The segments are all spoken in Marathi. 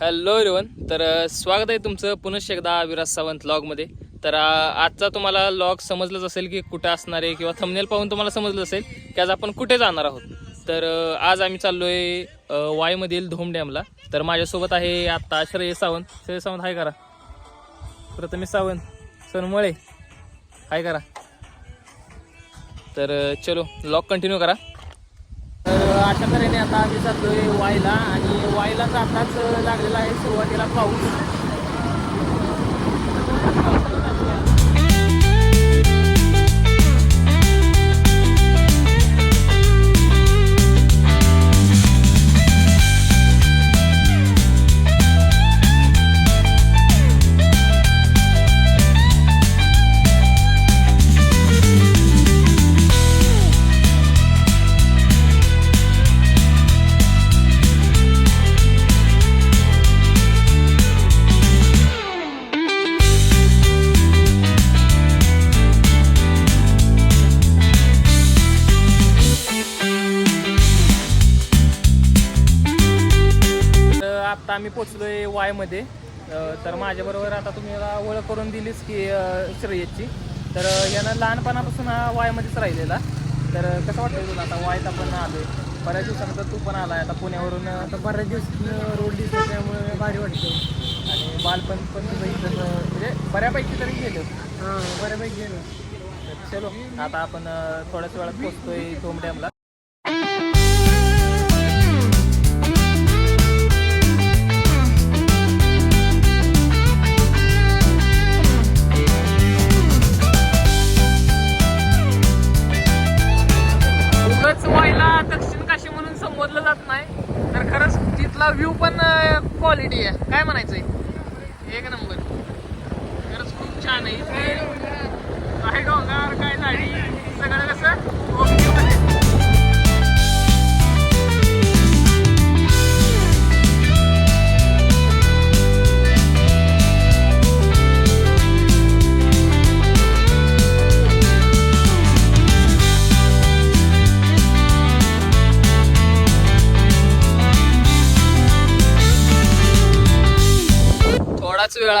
हॅलो एव्हन तर स्वागत आहे तुमचं पुनश्च एकदा विराज सावंत लॉगमध्ये तर आजचा तुम्हाला लॉग समजलंच असेल की कुठे असणार आहे किंवा थंबनेल पाहून तुम्हाला समजलं असेल की आज आपण कुठे जाणार आहोत. तर आज आम्ही चाललोय आहे वाईमधील धोम डॅमला. तर माझ्यासोबत आहे आत्ता श्रेय सावंत. श्रेय सावंत हाय करा. प्रथमेश सावंत सनमळे. हाय करा. तर चलो लॉग कंटिन्यू करा. तर अशा तऱ्हेने आता आम्ही जातोय वायला आणि वायला जाताच लागलेला आहे सुरुवातीला पाऊस. पोचलोय वायमध्ये तर माझ्याबरोबर आता तुम्ही याला ओळख करून दिलीच की श्रेयसची. तर यानं लहानपणापासून हा वायमध्येच राहिलेला. तर कसं वाटतं तुला आता वायत आपण आलोय? बऱ्याच दिवसानंतर तू पण आलाय. आता पुण्यावरून आता बऱ्याच दिवस रोड दिसतो त्यामुळे भारी वाटतं आणि बालपण पण तुझं इथं अं, म्हणजे बऱ्यापैकी तरी गेलं. हां बऱ्यापैकी गेलं. चलो आता आपण थोड्याच वेळात पोचतोय धोम डॅमला. खरंच व्ह्यू पण क्वालिटी आहे. काय म्हणायचंय? एक नंबर. खरंच खूप छान आहे. काय डोंगर काय झाडी सगळं कसं?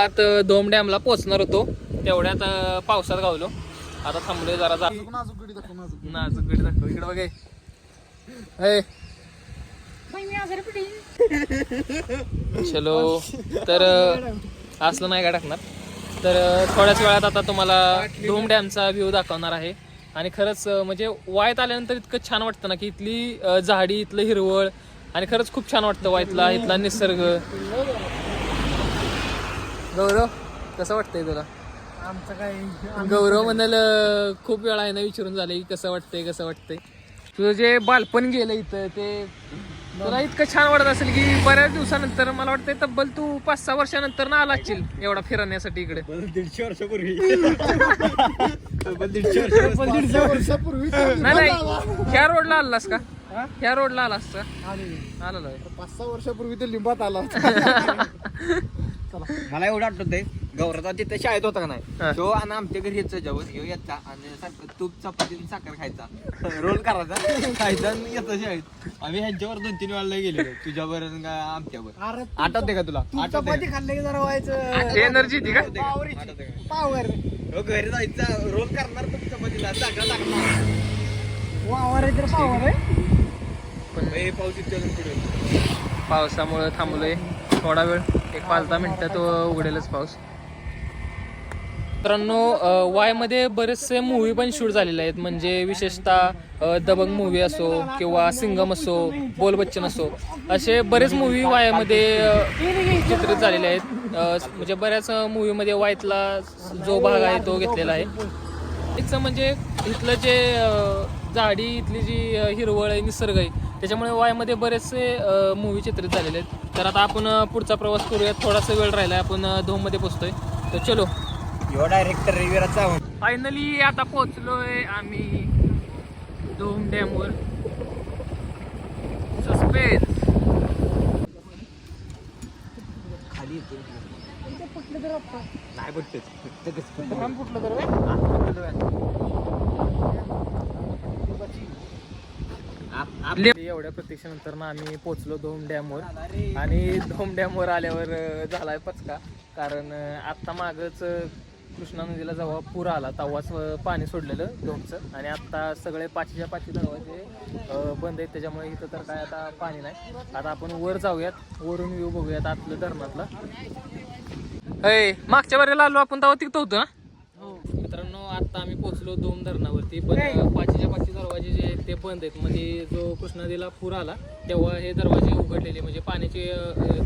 वेळात दोम डॅमला पोहोचणार होतो. तेवढ्यात पावसात गावलो. आता थांबलोय जरा जा. नाजूक गडी दाखव इकडे बघे ए. चलो. तर असलं नाही का टाकणार? तर थोड्याच वेळात आता तुम्हाला धूम डॅमचा व्ह्यू दाखवणार आहे. आणि खरंच म्हणजे वायत आल्यानंतर इतकं छान वाटतं ना की इथली झाडी इथलं हिरवळ आणि खरंच खूप छान वाटतं वायतला इथला निसर्ग. गौरव कसं वाटतंय तुला? आमचं काय गौरव म्हणाल खूप वेळा आहे ना विचारून झाले की कसं वाटतंय कसं वाटतंय. तुझं जे बालपण गेलं इथं ते तुला इतकं छान वाटत असेल की बऱ्याच दिवसानंतर मला वाटतंय तब्बल तू पाच सहा वर्षानंतर ना आला असशील एवढा फिरण्यासाठी इकडे. दीडशे वर्षापूर्वी. दीडशे वर्ष पण दीडशे वर्षापूर्वी. नाही नाही ह्या रोडला आलास का? ह्या रोडला आलास का? आलेलो आहे. पाच सहा वर्षापूर्वी ते लिंबात आला मला एवढं आठवतंय गौरवचा तिथे शाळेत होता का हा. नाही तो आणि आमच्या घरी यायचा जेवण ह्यो यायचा आणि सारखं तूप चपाती आणि साखर खायचा. रोल करायचा. खायचा आणि यायचा शाळेत. आम्ही ह्यांच्यावर दोन तीन वेळाला गेलेलो. तुझ्यावर आणि का आमच्यावर. अरे आठवते का तुला? तू आठवते चपाती खाल्ले की जरा व्हायचं? एनर्जी ती का? पावरीची पावर हो घरी जायचा. रोल करणार तूप चपातीला. साखर टाकणार वावर आहे तर पावर आहे. पण हे पाऊस इतक्या पुढे पावसामुळे थांबलोय. थोडा वेळ. एक पाच दहा मिनिटात उघडेलच पाऊस. मित्रांनो वायमध्ये बरेचसे मूवी पण शूट झालेले आहेत. म्हणजे विशेषतः दबंग मूवी असो किंवा सिंगम असो बोल बच्चन असो असे बरेच मूवी वायामध्ये चित्रित झालेले आहेत. म्हणजे बऱ्याच मूवीमध्ये वायतला जो भाग आहे तो घेतलेला आहे. इथचं म्हणजे इथलं जे झाडी इथली जी हिरवळ आहे निसर्ग आहे त्याच्यामुळे वायमध्ये बरेचसे मूवी चित्रित झालेले आहेत. तर आता आपण पुढचा प्रवास करूया थोडासा वेळ राहिला आहे आपण धोममध्ये पोहोचतोय तर चलो. डायरेक्टर रविराचा फायनली आता पोहोचलोय आम्ही. धूम डॅमवर. सस्पेन्स खाली नाही बघतेच कुठलं तर एवढ्या प्रतीक्षेनंतर ना आम्ही पोचलो धोम डॅमवर. आणि धोम डॅमवर आल्यावर झालाय पचका. कारण आत्ता मागच कृष्णा नदीला जेव्हा पूर आला तेव्हाच पाणी सोडलेलं धोमचं आणि आत्ता सगळे पाचीच्या पाचशे दरवाजे बंद आहेत. त्याच्यामुळे इथं तर काय आता पाणी नाही. आता आपण वर जाऊयात. वरून येऊ बघूयात आतलं धरणातला. मागच्या बारीला आलो आपण तेव्हा तिथं होतो ना? हो. मित्रांनो आता आम्ही पोहोचलो दोन धरणावरती पण पाचीच्या पाचशे दरवाजे जे आहेत ते बंद आहेत. म्हणजे जो कृष्णा नदीला पूर आला तेव्हा हे दरवाजे उघडलेले. म्हणजे पाण्याचे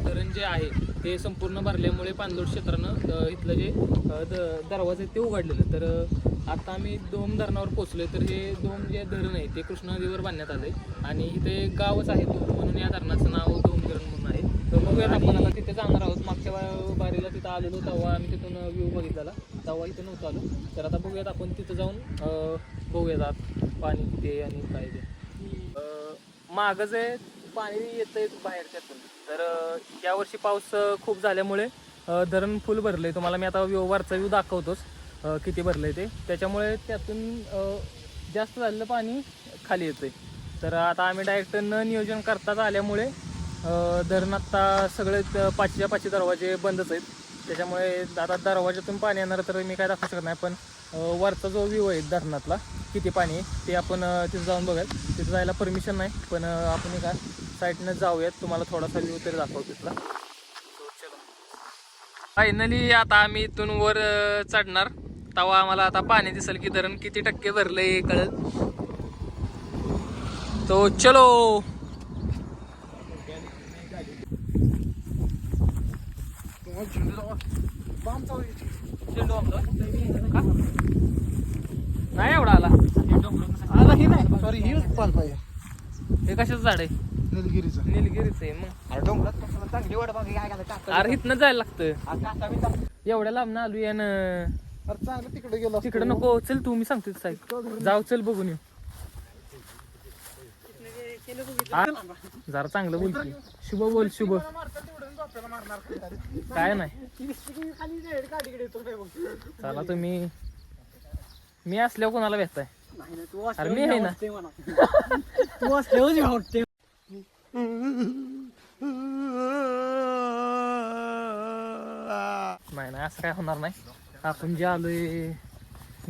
धरण जे आहे ते संपूर्ण भरल्यामुळे पाणलोट क्षेत्रानं इथलं जे दरवाजे ते उघडलेलं. तर आता आम्ही दोन धरणावर पोहोचलोय. तर हे दोन जे धरण आहे ते कृष्णा नदीवर बांधण्यात आले आणि इथे गावच आहे म्हणून या धरणाचं नाव दोन धरण म्हणून आहे तर बघूयात आपण आता तिथे जाणार आहोत. मागच्या बारीला तिथं आलेलो तेव्हा आम्ही तिथून व्ह्यू बघितलेला. तेव्हा इथे नव्हतो आलो. तर आता बघूयात आपण तिथं जाऊन बघूयात आत पाणी किती आहे आणि काय ते. मागं जे पाणी येतंय बाहेरच्यातून तर यावर्षी पाऊस खूप झाल्यामुळे धरण फुल भरलं आहे तुम्हाला मी आता व्यू व्ह्यू दाखवतोच किती भरलं आहे ते. त्याच्यामुळे त्यातून जास्त झालेलं पाणी खाली येतंय. तर आता आम्ही डायरेक्ट न नियोजन करताच आल्यामुळे धरण आत्ता सगळे पाचच्या पाचशे दरवाजे बंदच आहेत. त्याच्यामुळे आता दरवाजातून पाणी येणार तर मी काय दाखवू शकत नाही पण वरचा जो व्ह्यू आहे धरणातला किती पाणी आहे ते आपण तिथं जाऊन बघाल तिथं जायला परमिशन नाही पण आपण एका साईडनं जाऊयात. तुम्हाला थोडासा व्ह्यू तरी दाखवू तिथला. हो, फायनली आता आम्ही इथून वर चढणार. तेव्हा आम्हाला आता पाणी दिसेल की धरण किती टक्के भरलंय कळ तो चलो. नाही एवढा आला. आला ही नाही? सॉरी ही पान पाहिजे. हे कशाचं झाड आहे? निलगिरीचं. निलगिरीच आहे मग. डोंगरात कसं चांगली वाट बघा काय अरे इथनं जायला लागतं. एवढ्या लांब ना आलो यानं अरे चांगलं तिकडे गेलो. तिकडे नको चल तू मी सांगतो साहेब. जाऊ चल बघून येऊ. जरा चांगलं बोल की शुभ बोल शुभ. काय नाही. चला तुम्ही. मी असल्यावर कोणाला भेटताय? नाही नाही, तू अरे मी आहे ना. तू असल्यावर वाटते नाही नाही असं काय होणार नाही. आपण जे आलोय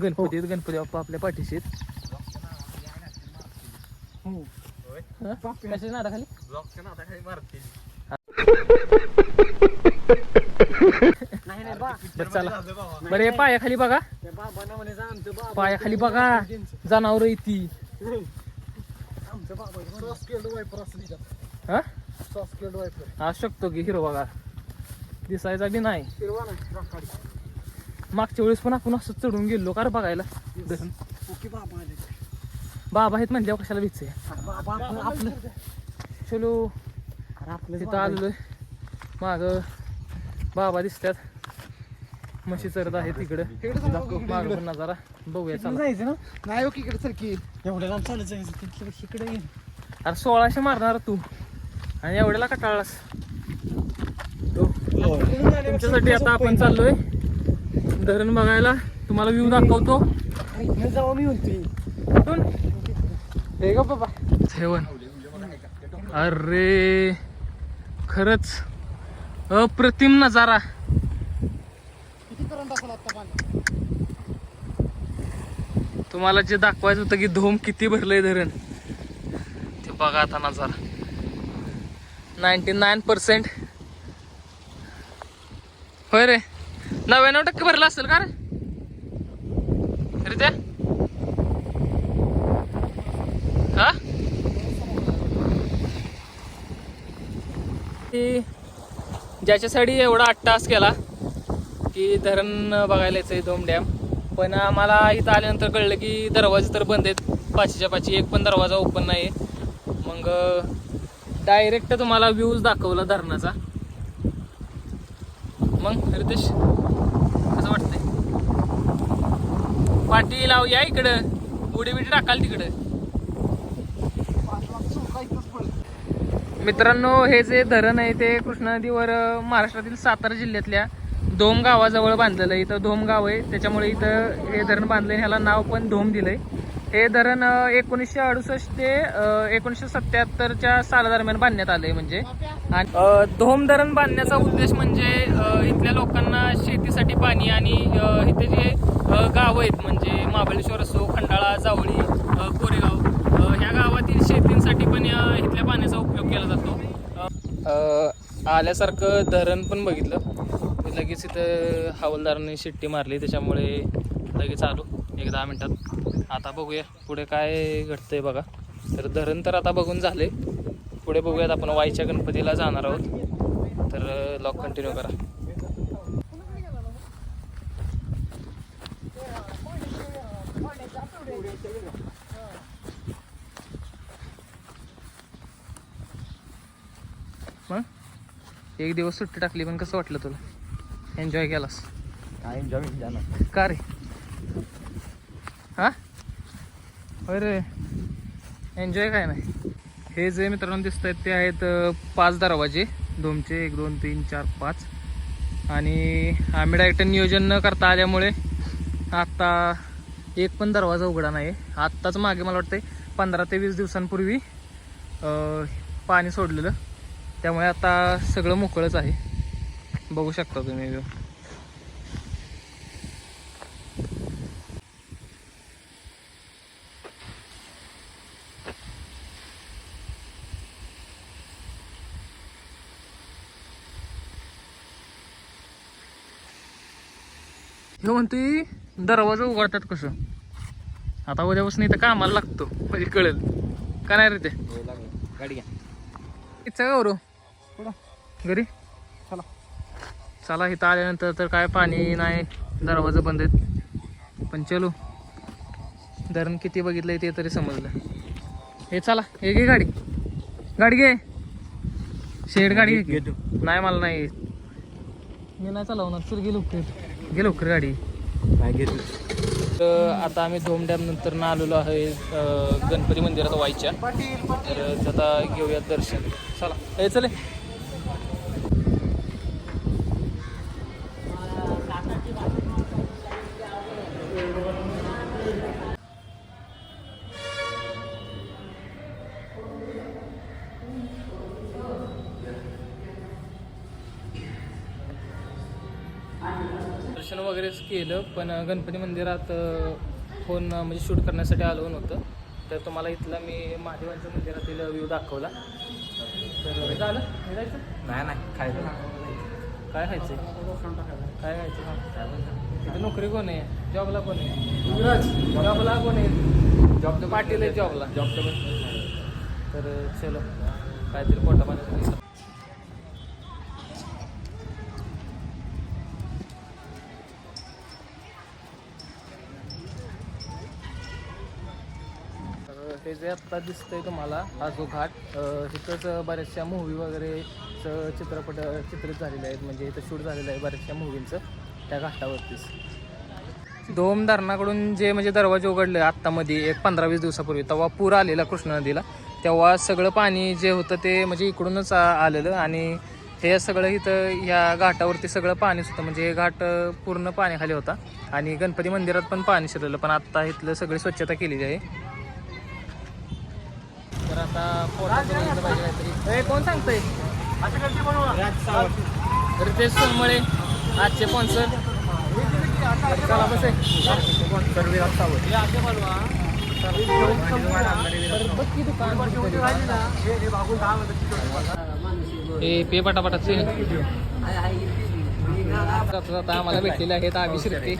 गणपती आहेत, गणपती बाप्पा आपल्या पाठीशी आहेत. कशाच्या नादाखाली? नाही नाही बा. बरं चला. बरं हे पायाखाली बघा. त्या बाबांना म्हणायचं आमचं बाबा पायाखाली बघा. जनावर येती आमचं बाबा सॉस केल्ड वायपर असं तिच्यात हा? सॉस केल्ड वायपर असू शकतो की हिरो बघा. दिसायचा बी नाही. हिरवा नाही राखाडी. मागच्या वेळेस पण आपण असं चढून गेलो का बघायला? धरण. ओके बाबा आले. बाबा आहेत म्हणल्यावर कशाला भीच आहे? बाबा आपलं आपलं चलो. अरे आपलं तिथं आलोय. माग बाबा दिसतात म्हशी चरत आहे तिकडं माग पण नजारा. बघूया चला. जायचं ना? नाही ओके इकडे सरकी एवढ्या लांब चालत जायचं तिकडे इकडे ये. अरे सोळाशे मारणार तू. आणि एवढ्याला कटाळलास तुमच्यासाठी आता आपण चाललोय. धरण बघायला. तुम्हाला व्ह्यू दाखवतो. जाऊ मी म्हणतोय कुठून हे ग बाबा. ठेवण अरे खरंच अप्रतिम नजारा. तुम्हाला जे दाखवायचं होतं की धोम किती भरलंय धरण. ते बघा आता नजारा. नाईन्टी नाईन पर्सेंट होय रे. नव्याण्णव टक्के भरलं असेल का रे अरे त्या हा की ज्याच्यासाठी एवढा आठ तास केला की धरण बघायला यायचंय दोन डॅम. पण आम्हाला इथं आल्यानंतर कळलं की दरवाजे तर बंद आहेत. पाचशेच्या पाचशे एक पण दरवाजा ओपन नाही आहे मग डायरेक्ट तुम्हाला व्ह्यूज दाखवला धरणाचा. मग रितेश कसं वाटतंय? पाठी लावूया इकडं. उडी बिडी टाकाल तिकडं. मित्रांनो हे जे धरण आहे ते कृष्णा नदीवर महाराष्ट्रातील सातारा जिल्ह्यातल्या धोम गावाजवळ बांधलेलं आहे. इथं धोम गाव आहे. त्याच्यामुळे इथं हे धरण बांधलंय ह्याला नाव पण धोम दिलंय. हे धरण एकोणीसशे अडुसष्ट ते एकोणीसशे सत्याहत्तरच्या सालादरम्यान बांधण्यात आलंय म्हणजे. आणि धोम धरण बांधण्याचा उद्देश म्हणजे इथल्या लोकांना शेतीसाठी पाणी आणि इथे जे गावं आहेत म्हणजे महाबळेश्वर असो खंडाळा जावळी कोरेगाव ह्या गावात शेतींसाठी पण या इथल्या पाण्याचा उपयोग केला जातो. आल्यासारखं धरण पण बघितलं. लगेच इथं हवालदारांनी शिट्टी मारली त्याच्यामुळे लगेच आलो एक दहा मिनटात. आता बघूया पुढे काय घडतंय बघा. तर धरण तर आता बघून झाले. पुढे बघूयात आपण वाईच्या गणपतीला जाणार आहोत. तर लॉक कंटिन्यू करा. मग एक दिवस सुट्टी टाकली पण कसं वाटलं तुला? एन्जॉय केलास. काय एन्जॉय जाणार का रे? हा? अरे एन्जॉय काय नाही. हे जे मित्रांनो दिसत आहेत ते आहेत पाच दरवाजे. दोनचे एक दोन तीन चार पाच. आणि आम्ही डायरेक्ट नियोजन न करता आल्यामुळे आत्ता एक पण दरवाजा उघडा नाही आत्ताच मागे मला वाटतं पंधरा ते वीस दिवसांपूर्वी पाणी सोडलेलं. त्यामुळे आता सगळं मोकळंच आहे. बघू शकता तुम्ही view. हे म्हणतोय दरवाजा उघडतात कसं? आता उद्यापासून इथं कामाला लागतो म्हणजे कळेल का नाही रे ते? हो गाडी घ्या. इच्छा का बरं घरी? चला. चला इथं आल्यानंतर तर काय पाणी नाही. दरवाजा बंद आहेत. पण चलो. धरण किती बघितलंय ते तरी समजलं. हे चला हे घे गाडी. गाडी घे. शेड गाडी घे. घेतो. नाही मला नाही. मी नाही चालवणार. चल गे लवकर गे लवकर गाडी. काय घेतो. तर आता आम्ही धोम डॅम नंतर ना आलेलो आहे गणपती मंदिरात व्हायच्या तर आता घेऊयात दर्शन. चला. हे चले पण गणपती मंदिरात फोन म्हणजे शूट करण्यासाठी आलो नव्हतं. तर तुम्हाला इथला मी महादेवांच्या मंदिरातील व्ह्यू दाखवला. तर झालं हे जायचं? नाही नाही. खायचं? काय खायचं? काय खायचं हा. तिथे नोकरी कोण आहे? जॉबला कोण आहे? जॉबला कोण आहे? जॉब पाटील आहे जॉबला जॉब तर चलो. काहीतरी पोटा पाण्याचं तर हे जे आत्ता दिसतंय तुम्हाला हा जो घाट इथंच बऱ्याचशा मूवी वगैरेचं चित्रपट चित्रित झालेले आहेत. म्हणजे इथं शूट झालेलं आहे बऱ्याचशा मूवींचं त्या घाटावरतीच. दोम धरणाकडून जे म्हणजे दरवाजे उघडले आत्तामध्ये एक पंधरा वीस दिवसापूर्वी तेव्हा पूर आलेला कृष्णा नदीला. तेव्हा सगळं पाणी जे होतं ते म्हणजे इकडूनच आलेलं आणि हे सगळं इथं ह्या घाटावरती सगळं पाणीच होतं म्हणजे हे घाट पूर्ण पाण्याखाली होता. आणि गणपती मंदिरात पण पाणी शिरलेलं पण आत्ता इथलं सगळी स्वच्छता केलेली आहे. आता पाहिजे काहीतरी. कोण सांगतंय? रितेश सोनमळे आजचे स्पॉन्सर चला बस. ए पे पटापटाचे. आता आता आम्हाला भेटलेले आहेत आम्ही शिरते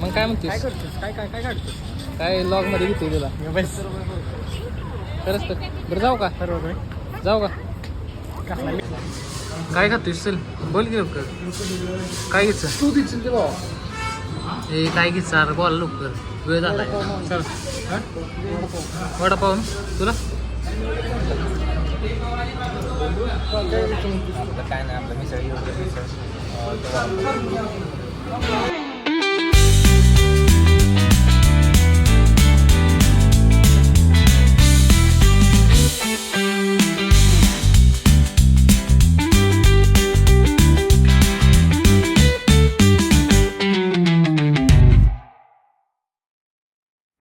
मग काय म्हणतेस? काय काय काय काढतो काय लॉगमध्ये घेतोय तुला? बस. खरंच तर. बरं जाऊ का? सर्व जाऊ का? काय खातोय चल बोल की लवकर. काय घ्यायचं? तू हे काय घ्यायचं? अरे बोला लवकर. वेळ झाला. चल. वडापाव. ना? तुला? काय नाही आपलं मिसळ